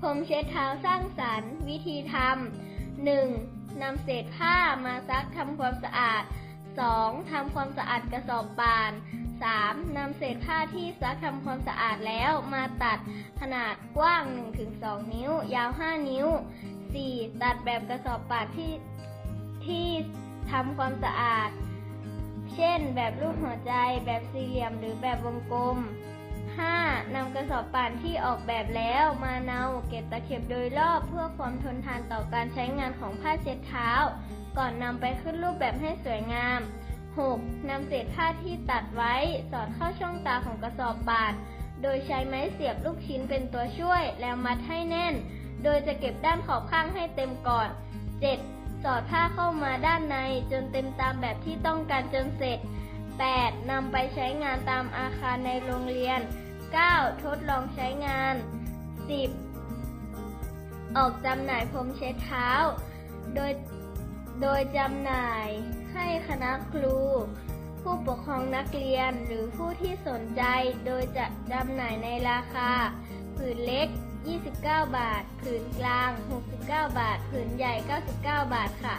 พรมเช็ดเท้าสร้างสรรค์ วิธีทำ 1. นำเศษผ้ามาซักทำความสะอาด 2. ทำความสะอาดกระสอบปาน 3. นำเศษผ้าที่ซักทำความสะอาดแล้วมาตัดขนาดกว้าง 1-2 นิ้ว ยาว 5 นิ้ว 4. ตัดแบบกระสอบปานที่ที่ทำความสะอาด เช่น แบบรูปหัวใจ แบบสี่เหลี่ยม หรือแบบวงกลม 5. นำกระสอบป่านที่ออกแบบแล้วมาเนาเก็บตะเข็บโดยรอบเพื่อความทนทานต่อการใช้งานของผ้าเช็ดเท้า ก่อนนำไปขึ้นรูปแบบให้สวยงาม 6. นำเศษผ้าที่ตัดไว้สอดเข้าช่องตาของกระสอบป่าน โดยใช้ไม้เสียบลูกชิ้นเป็นตัวช่วย แล้วมัดให้แน่น โดยจะเก็บด้านขอบข้างให้เต็มก่อน 7. สอดผ้าเข้ามาด้านในจนเต็มตามแบบที่ต้องการจนเสร็จ 8. นำไปใช้งานตามอาคารในโรงเรียน 9. ทดลองใช้งาน 10. ออกจำหน่ายพรมเช็ดเท้า โดย โดยจำหน่ายให้คณะครู ผู้ปกครองนักเรียนหรือผู้ที่สนใจ โดยจะจำหน่ายในราคา ผืนเล็ก 29 บาท ผืนกลาง 69 บาท ผืนใหญ่ 99 บาทค่ะ